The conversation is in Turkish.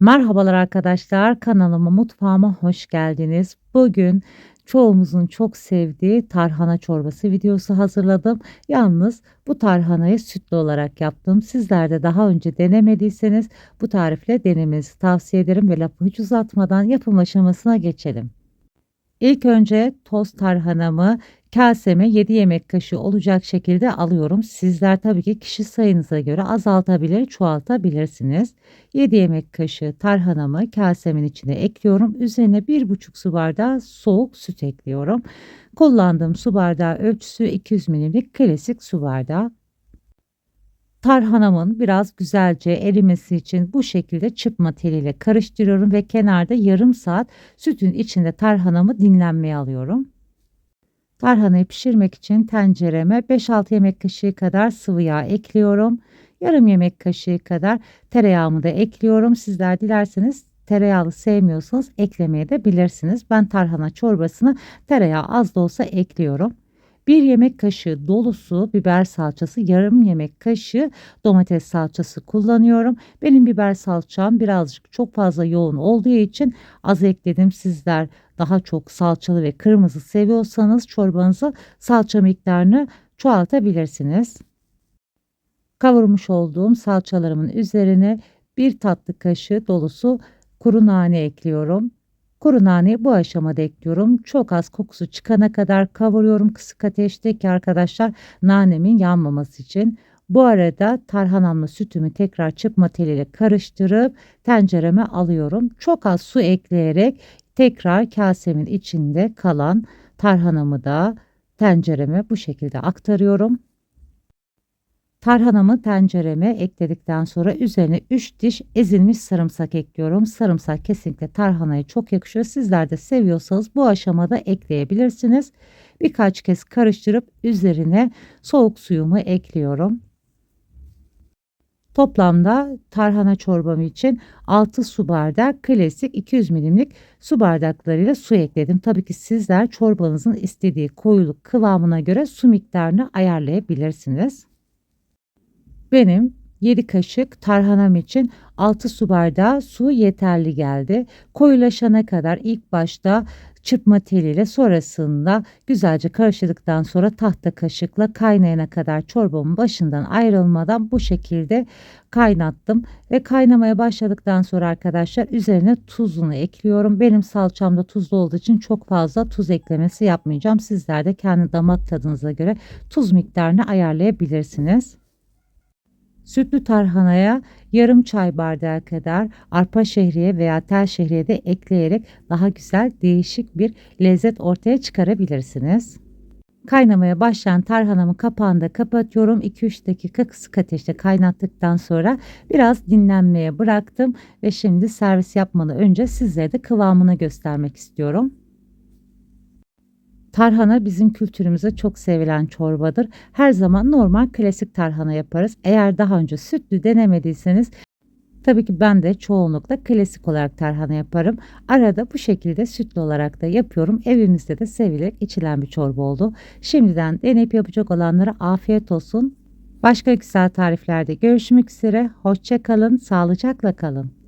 Merhabalar arkadaşlar, kanalıma, mutfağıma hoş geldiniz. Bugün çoğumuzun çok sevdiği tarhana çorbası videosu hazırladım. Yalnız bu tarhanayı sütlü olarak yaptım. Sizler de daha önce denemediyseniz bu tarifle denemenizi tavsiye ederim ve lafı hiç uzatmadan yapım aşamasına geçelim. İlk önce toz tarhanamı kaseme 7 yemek kaşığı olacak şekilde alıyorum. Sizler tabii ki kişi sayınıza göre azaltabilir, çoğaltabilirsiniz. 7 yemek kaşığı tarhanamı kasemin içine ekliyorum. Üzerine 1,5 su bardağı soğuk süt ekliyorum. Kullandığım su bardağı ölçüsü 200 ml'lik klasik su bardağı. Tarhanamın biraz güzelce erimesi için bu şekilde çırpma teliyle karıştırıyorum ve kenarda yarım saat sütün içinde tarhanamı dinlenmeye alıyorum. Tarhanayı pişirmek için tencereme 5-6 yemek kaşığı kadar sıvı yağ ekliyorum. Yarım yemek kaşığı kadar tereyağımı da ekliyorum. Sizler dilerseniz tereyağlı sevmiyorsanız eklemeye de bilirsiniz. Ben tarhana çorbasını tereyağı az da olsa ekliyorum. 1 yemek kaşığı dolusu biber salçası, yarım yemek kaşığı domates salçası kullanıyorum. Benim biber salçam birazcık çok fazla yoğun olduğu için az ekledim. Sizler daha çok salçalı ve kırmızı seviyorsanız çorbanızı salça miktarını çoğaltabilirsiniz. Kavurmuş olduğum salçalarımın üzerine bir tatlı kaşığı dolusu kuru nane ekliyorum. Kuru naneyi bu aşamada ekliyorum. Çok az kokusu çıkana kadar kavuruyorum kısık ateşteki arkadaşlar nanemin yanmaması için. Bu arada tarhanamla sütümü tekrar çırpma teliyle karıştırıp tencereme alıyorum. Çok az su ekleyerek tekrar kasemin içinde kalan tarhanamı da tencereme bu şekilde aktarıyorum. Tarhanamı tencereme ekledikten sonra üzerine 3 diş ezilmiş sarımsak ekliyorum. Sarımsak kesinlikle tarhanaya çok yakışıyor. Sizler de seviyorsanız bu aşamada ekleyebilirsiniz. Birkaç kez karıştırıp üzerine soğuk suyumu ekliyorum. Toplamda tarhana çorbam için 6 su bardak klasik 200 milimlik su bardaklarıyla su ekledim. Tabii ki sizler çorbanızın istediği koyuluk kıvamına göre su miktarını ayarlayabilirsiniz. Benim 7 kaşık tarhanam için 6 su bardağı su yeterli geldi. Koyulaşana kadar ilk başta çırpma teliyle sonrasında güzelce karıştırdıktan sonra tahta kaşıkla kaynayana kadar çorbamın başından ayrılmadan bu şekilde kaynattım ve kaynamaya başladıktan sonra arkadaşlar üzerine tuzunu ekliyorum. Benim salçamda tuzlu olduğu için çok fazla tuz eklemesi yapmayacağım. Sizler de kendi damak tadınıza göre tuz miktarını ayarlayabilirsiniz. Sütlü tarhanaya yarım çay bardağı kadar arpa şehriye veya tel şehriye de ekleyerek daha güzel değişik bir lezzet ortaya çıkarabilirsiniz. Kaynamaya başlayan tarhanamın kapağını da kapatıyorum. 2-3 dakika kısık ateşte kaynattıktan sonra biraz dinlenmeye bıraktım ve şimdi servis yapmadan önce sizlere de kıvamını göstermek istiyorum. Tarhana bizim kültürümüzde çok sevilen çorbadır. Her zaman normal klasik tarhana yaparız. Eğer daha önce sütlü denemediyseniz Tabii ki ben de çoğunlukla klasik olarak tarhana yaparım. Arada bu şekilde sütlü olarak da yapıyorum. Evimizde de sevilerek içilen bir çorba oldu. Şimdiden deneyip yapacak olanlara afiyet olsun. Başka güzel tariflerde görüşmek üzere. Hoşça kalın, sağlıcakla kalın.